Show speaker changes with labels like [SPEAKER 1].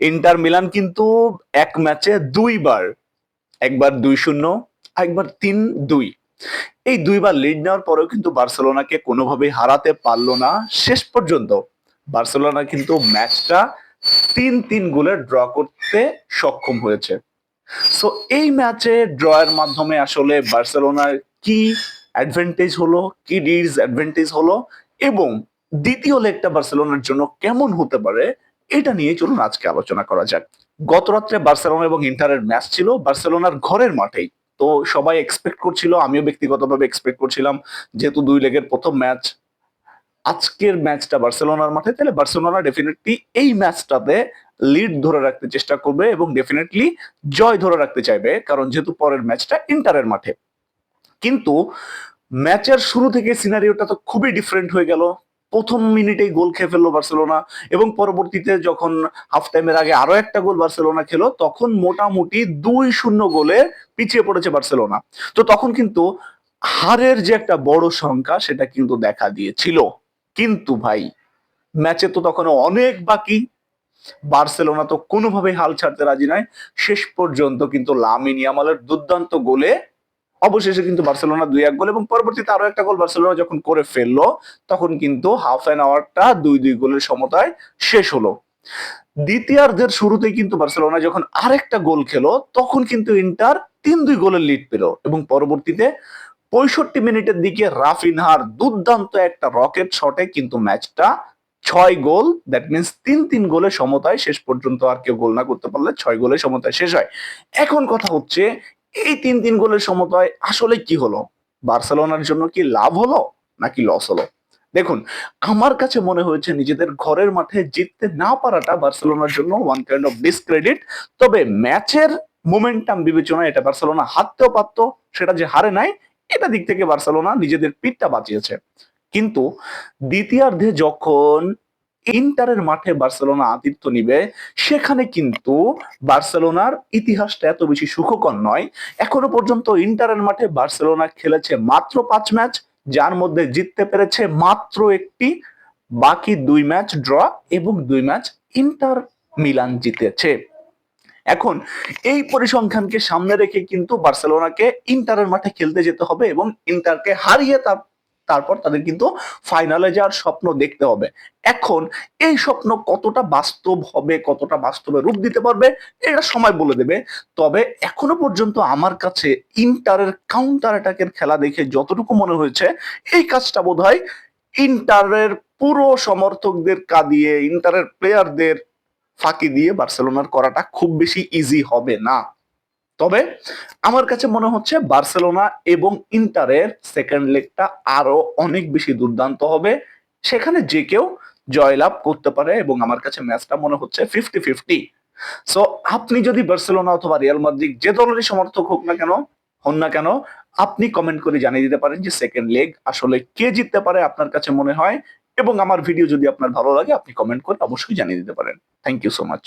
[SPEAKER 1] Inter Milan কিন্তু এক ম্যাচে দুইবার, একবার দুই শূন্য একবার তিন দুই। এই দুইবার লিড নেওয়ার পরেও কিন্তু বার্সেলোনাকে কোনোভাবেই হারাতে পারল না। শেষ পর্যন্ত বার্সেলোনা কিন্তু ম্যাচটা তিন তিন গোলে ড্র করতে সক্ষম হয়েছে। সো এই ম্যাচে ড্রয়ের মাধ্যমে আসলে বার্সেলোনার কি অ্যাডভান্টেজ হলো, কি ডিসঅ্যাডভান্টেজ হলো এবং দ্বিতীয় লেগটা বার্সেলোনার জন্য কেমন হতে পারে এটা নিয়ে চলুন আজকে আলোচনা করা যাক। গত রাত্রে বার্সেলোনা এবং ইন্টারের ম্যাচ ছিল, বার্সেলোনার ঘরের মাঠেই। তো সবাই এক্সপেক্ট করছিল, আমিও ব্যক্তিগতভাবে এক্সপেক্ট করছিলাম, যেহেতু দুই লেগের প্রথম ম্যাচ আজকের ম্যাচটা বার্সেলোনার মাঠে, তাহলে বার্সেলোনা ডেফিনেটলি এই ম্যাচটাতে লিড ধরে রাখতে চেষ্টা করবে এবং ডেফিনেটলি জয় ধরে রাখতে চাইবে, কারণ যেহেতু পরের ম্যাচটা ইন্টারের মাঠে। কিন্তু ম্যাচের শুরু থেকে সিনারিওটা তো খুবই ডিফারেন্ট হয়ে গেল। প্রথম মিনিটেই গোল খেয়ে ফেলল বার্সেলোনা এবং পরবর্তীতে যখন হাফ টাইমের আগে আরও একটা গোল বার্সেলোনা খেলো, তখন মোটামুটি দুই শূন্য গোলে পিছিয়ে পড়েছে বার্সেলোনা। তো তখন কিন্তু হারের যে একটা বড় সংখ্যা সেটা কিন্তু দেখা দিয়েছিল। কিন্তু ভাই, ম্যাচে তো তখন অনেক বাকি। বার্সেলোনা তো কোনোভাবেই হাল ছাড়তে রাজি নয়। শেষ পর্যন্ত কিন্তু লামিন ইয়ামালের দুর্দান্ত গোলে অবশেষে কিন্তু বার্সেলোনা দুই এক গোল এবং পরবর্তীতে আরও একটা গোল বার্সেলোনা যখন করে ফেলল, তখন কিন্তু হাফ অ্যান আওয়ারটা দুই দুই গোলের সমতায় শেষ হলো। দ্বিতীয়ার্ধের শুরুতেই কিন্তু বার্সেলোনা যখন আরেকটা গোল খেলো, তখন কিন্তু ইন্টার তিন দুই গোলের লিড পেল এবং পরবর্তীতে পঁয়ষট্টি মিনিটের দিকে রাফিনহার দুর্দান্ত একটা রকেট শটে কিন্তু ম্যাচটা ছয় গোল দ্যাট মিনস তিন তিন গোলের সমতায় শেষ পর্যন্ত আর কেউ গোল না করতে পারলে ছয় গোলের সমতায় শেষ হয়। এখন কথা হচ্ছে এই তিন তিন গোলের সমতায় আসলে কি হলো? বার্সেলোনার জন্য কি লাভ হলো নাকি লস হলো? দেখুন, আমার কাছে মনে হয়েছে নিজেদের ঘরের মাঠে জিততে না পারাটা বার্সেলোনার জন্য ওয়ান কাইন্ড অফ ডিসক্রেডিট তবে ম্যাচের মোমেন্টাম বিবেচনায় এটা বার্সেলোনা হারতেও পারতো, সেটা যে হারে নাই, এটা দিক থেকে বার্সেলোনা নিজেদের পিঠটা বাঁচিয়েছে। কিন্তু দ্বিতীয়ার্ধে যখন ইন্টারের মাঠে বার্সেলোনা আতিথ্য নিবে, সেখানে কিন্তু বার্সেলোনার ইতিহাসটা এত বেশি সুখকর নয়। এখনও পর্যন্ত ইন্টারের মাঠে বার্সেলোনা খেলেছে মাত্র পাঁচ ম্যাচ, যার মধ্যে জিততে পেরেছে মাত্র একটি, বাকি দুই ম্যাচ ড্র এবং দুই ম্যাচ ইন্টার মিলান জিতেছে। এখন, এই পরিসংখ্যানকে সামনে রেখে কিন্তু বার্সেলোনাকে ইন্টারের মাঠে খেলতে যেতে হবে এবং ইন্টারকে হারিয়ে তার তারপর তাদের কিন্তু ফাইনালে যাওয়ার স্বপ্ন দেখতে হবে। এখন এই স্বপ্ন কতটা বাস্তব হবে, কতটা বাস্তবে রূপ দিতে পারবে, এটা সময় বলে দেবে। তবে এখনও পর্যন্ত আমার কাছে ইন্টারের কাউন্টার অ্যাটাকের খেলা দেখে যতটুকু মনে হয়েছে, এই কাজটা বোধ হয় ইন্টারের পুরো সমর্থকদের কাঁদিয়ে, ইন্টারের প্লেয়ারদের ফাঁকি দিয়ে বার্সেলোনার করাটা খুব বেশি ইজি হবে না। তবে আমার কাছে মনে হচ্ছে বার্সেলোনা এবং ইন্টারের সেকেন্ড লেগটা আরও অনেক বেশি দুর্দান্ত হবে। সেখানে যে কেউ জয়লাভ করতে পারে এবং আমার কাছে ম্যাচটা মনে হচ্ছে ফিফটি ফিফটি সো আপনি যদি বার্সেলোনা অথবা রিয়াল মাদ্রিদ যে দলেরই সমর্থক হোক না কেন, হন না কেন, আপনি কমেন্ট করে জানিয়ে দিতে পারেন যে সেকেন্ড লেগ আসলে কে জিততে পারে আপনার কাছে মনে হয় এবং আমার ভিডিও যদি আপনার ভালো লাগে, আপনি কমেন্ট করে অবশ্যই জানিয়ে দিতে পারেন। Thank you so much